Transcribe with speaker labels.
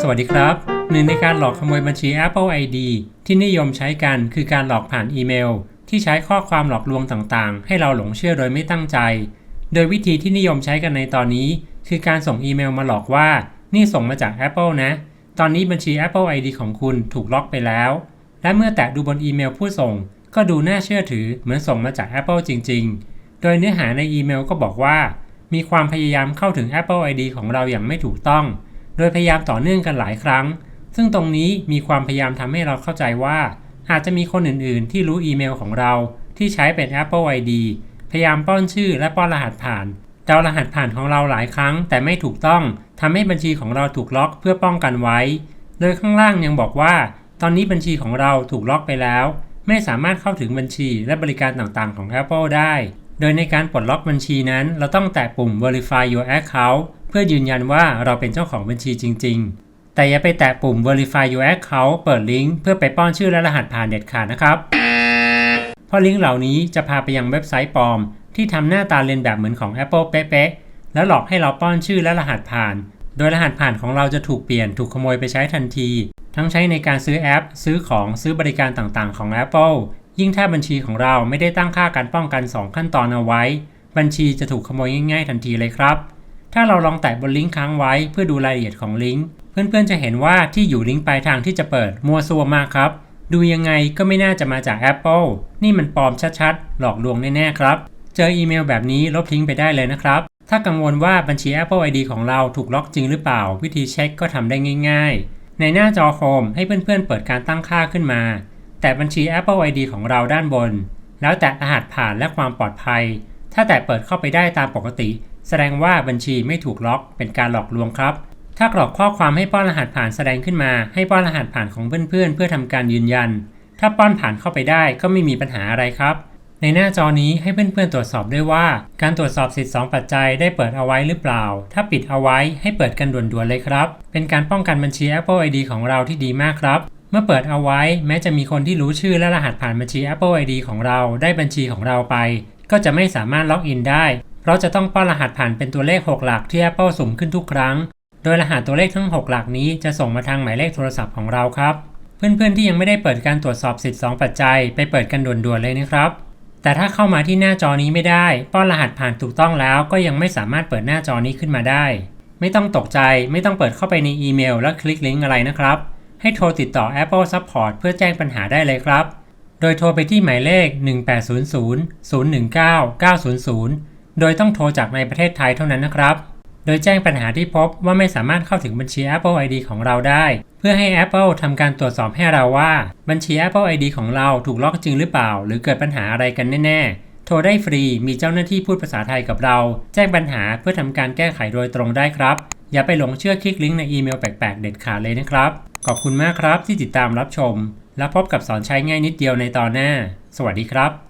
Speaker 1: สวัสดีครับ หนึ่งในการหลอกขโมยบัญชี Apple ID ที่นิยมใช้กันคือการหลอกผ่านอีเมล ที่ใช้ข้อความหลอกลวงต่างๆ ให้เราหลงเชื่อโดยไม่ตั้งใจ โดยวิธีที่นิยมใช้กันในตอนนี้ คือการส่งอีเมลมาหลอกว่า นี่ส่งมาจาก Apple นะ ตอนนี้บัญชี Apple ID ของคุณถูกล็อกไปแล้ว และเมื่อแตะดูบนอีเมลผู้ส่ง ก็ดูน่าเชื่อถือเหมือนส่งมาจาก Apple จริง ๆ โดยเนื้อหาในอีเมลก็บอกว่า มีความพยายามเข้าถึง Apple ID ของเราอย่างไม่ถูกต้อง โดยพยายามต่อเนื่องกันหลายครั้ง ซึ่งตรงนี้มีความพยายามทำให้เราเข้าใจว่า อาจจะมีคนอื่นๆ ที่รู้อีเมลของเรา ที่ใช้เป็น Apple ID พยายามป้อนชื่อและป้อนรหัสผ่านเดารหัสผ่านของเราหลายครั้ง แต่ไม่ถูกต้องทำให้บัญชีของเราถูกล็อกเพื่อป้องกันไว้ โดยข้างล่างยังบอกว่า ตอนนี้บัญชีของเราถูกล็อกไปแล้ว ไม่สามารถเข้าถึงบัญชีและบริการต่างๆ ของ Apple ได้ โดยในการปลดล็อกบัญชีนั้น เราต้องแตะปุ่ม Verify Your Account เพื่อยืนยันว่าเราเป็นเจ้าของบัญชีจริง ๆ แต่อย่าไปแตะปุ่ม Verify Your Account เปิดลิงก์เพื่อไปป้อนชื่อและรหัสผ่านเด็ดขาดนะครับเพราะลิงก์เหล่านี้จะพาไปยังเว็บไซต์ปลอม ที่ทำหน้าตาเลียนแบบเหมือนของ Apple เป๊ะๆแล้วหลอกให้เราป้อนชื่อและรหัสผ่าน โดยรหัสผ่านของเราจะถูกเปลี่ยนถูกขโมยไปใช้ทันที ทั้งใช้ในการซื้อแอป ซื้อของซื้อบริการต่างๆ ของ Apple ยิ่งถ้าบัญชีของเราไม่ได้ตั้งค่าการป้องกัน 2 ขั้นตอนเอาไว้ บัญชีจะถูกขโมยง่ายๆทันทีเลยครับ ถ้าเราลองแตะบนลิงก์ค้างไว้เพื่อดูรายละเอียดของลิงก์เพื่อนๆจะเห็นว่าที่อยู่ลิงก์ปลายทางที่จะเปิดมัวซัวมากครับ ดูยังไงก็ไม่น่าจะมาจาก Apple นี่มันปลอมชัดๆ หลอกลวงแน่ๆครับ เจออีเมลแบบนี้ลบทิ้งไปได้เลยนะครับ ถ้ากังวลว่าบัญชี Apple ID ของเราถูกล็อกจริงหรือเปล่า วิธีเช็คก็ทำได้ง่าย ๆ ในหน้าจอโฮมให้เพื่อนๆเปิดการตั้งค่าขึ้นมา แต่บัญชี Apple ID ของเราด้านบน แล้วแตะรหัสผ่านและความปลอดภัย ถ้าแตะเปิดเข้าไปได้ตามปกติ แสดงว่าบัญชีไม่ถูกล็อกเป็นการหลอกลวงครับ ถ้ากรอกข้อความให้ป้อนรหัสผ่านแสดงขึ้นมา ให้ป้อนรหัสผ่านของเพื่อนๆเพื่อทำการยืนยัน ถ้าป้อนผ่านเข้าไปได้ก็ไม่มีปัญหาอะไรครับ ในหน้าจอนี้ให้เพื่อนๆตรวจสอบด้วยว่า การตรวจสอบสิทธิ์2ปัจจัยได้เปิดเอาไว้หรือเปล่า ถ้าปิดเอาไว้ให้เปิดกันด่วนๆเลยครับ เป็นการป้องกันบัญชี Apple ID ของเราที่ดีมากครับเมื่อเปิดเอาไว้แม้จะมีคนที่รู้ชื่อและรหัสผ่านบัญชี Apple ID ของเราได้บัญชีของเราไป ก็จะไม่สามารถล็อกอินได้ เราจะต้องป้อนรหัสผ่านเป็นตัวเลข 6 หลักที่ Apple สุ่มขึ้นทุกครั้ง โดยรหัสตัวเลขทั้ง 6 หลักนี้จะส่งมาทางหมายเลขโทรศัพท์ของเราครับ เพื่อนๆที่ยังไม่ได้เปิดการตรวจสอบสิทธิ์ 2 ปัจจัย ไปเปิดกันด่วนๆเลยนะครับ แต่ถ้าเข้ามาที่หน้าจอนี้ไม่ได้ ป้อนรหัสผ่านถูกต้องแล้ว ก็ยังไม่สามารถเปิดหน้าจอนี้ขึ้นมาได้ ไม่ต้องตกใจ ไม่ต้องเปิดเข้าไปในอีเมล แล้วคลิกลิงก์อะไรนะครับ ให้โทรติดต่อ Apple Support เพื่อแจ้งปัญหาได้เลยครับ โดยโทรไปที่หมายเลข 1800 019 900 โดยต้องโทรจากในประเทศไทยเท่านั้นนะครับ โดยแจ้งปัญหาที่พบว่าไม่สามารถเข้าถึงบัญชี Apple ID ของเราได้ เพื่อให้ Apple ทำการตรวจสอบให้เราว่า บัญชี Apple ID ของเราถูกล็อกจริงหรือเปล่า หรือเกิดปัญหาอะไรกันแน่ๆ โทรได้ฟรีมีเจ้าหน้าที่พูดภาษาไทยกับเรา แจ้งปัญหาเพื่อทำการแก้ไขโดยตรงได้ครับ อย่าไปหลงเชื่อคลิกลิงก์ในอีเมลแปลกๆ เด็ดขาดเลยนะครับ ขอบคุณมากครับที่ติดตามรับชม แล้วพบกับสอนใช้ง่ายนิดเดียวในตอนหน้า สวัสดีครับ